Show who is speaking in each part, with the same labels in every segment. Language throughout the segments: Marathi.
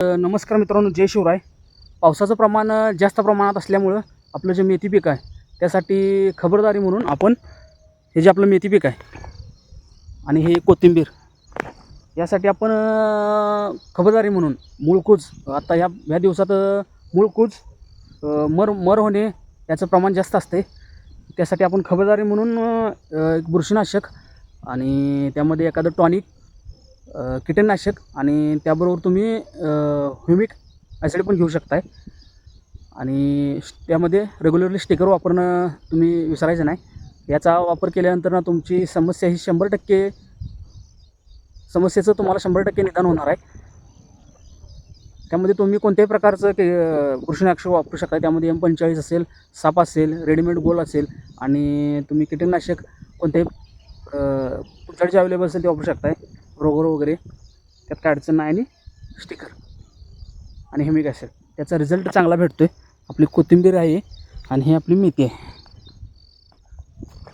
Speaker 1: नमस्कार मित्रांनो जय शिवराय. पावसाचं प्रमाण जास्त प्रमाणात असल्यामुळं आपलं जे मेथी पीक आहे त्यासाठी खबरदारी म्हणून आपण हे जे आपलं मेथी पीक आहे आणि हे कोथिंबीर यासाठी आपण खबरदारी म्हणून मूळकूज आता ह्या ह्या दिवसात अ, मूळकूज मर मर होणे याचं प्रमाण जास्त असते. त्यासाठी आपण खबरदारी म्हणून एक बुरशीनाशक आणि त्यामध्ये एखादं टॉनिक कीटकनाशक आणि त्याबरोबर तुम्ही ह्युमिक ॲसिड पण घेऊ शकताय. आणि त्यामध्ये रेग्युलरली स्टिकर वापरणं तुम्ही विसरायचं नाही. याचा वापर केल्यानंतर ना तुमची समस्या ही शंभर टक्के समस्येचं तुम्हाला शंभर टक्के निदान होणार आहे. त्यामध्ये तुम्ही कोणत्याही प्रकारचं के कृषीनाशक वापरू शकता. त्यामध्ये एम पंचेचाळीस असेल साप असेल रेडीमेड गोल असेल आणि तुम्ही कीटकनाशक कोणत्याही अ, तुमच्याकडे जे अवेलेबल असेल ते वापरू शकताय. रोगर वगैरे त्यात काय अडचण नाही आणि स्टिकर आणि हे मी काय ॲसिड त्याचा रिझल्ट चांगला भेटतो आहे आपली कोथिंबीर आहे आणि ही आपली मेथी आहे.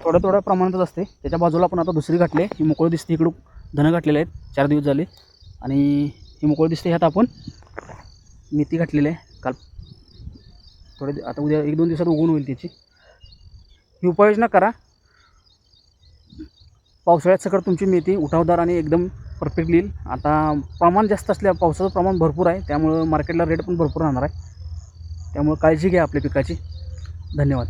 Speaker 1: थोड्या थोड्या प्रमाणातच असते. त्याच्या बाजूला आपण आता दुसरी घातली आहे. ही मोकळं दिसते. इकडं धनं घातलेले आहेत. चार दिवस झाले. आणि ही मोकळं दिसते. ह्यात आपण मेथी घातलेली आहे. काल थोडे आता उद्या एक दोन दिवसात उगवून होईल त्याची. ही उपाययोजना करा. पावसाळ्यात सगळं तुमची मेथी उठावदार आणि एकदम परफेक्ट येईल. आता प्रमाण जास्त असल्या पावसाचं प्रमाण भरपूर आहे. त्यामुळं मार्केटला रेट पण भरपूर राहणार आहे. त्यामुळं काळजी घ्या आपल्या पिकाची. धन्यवाद.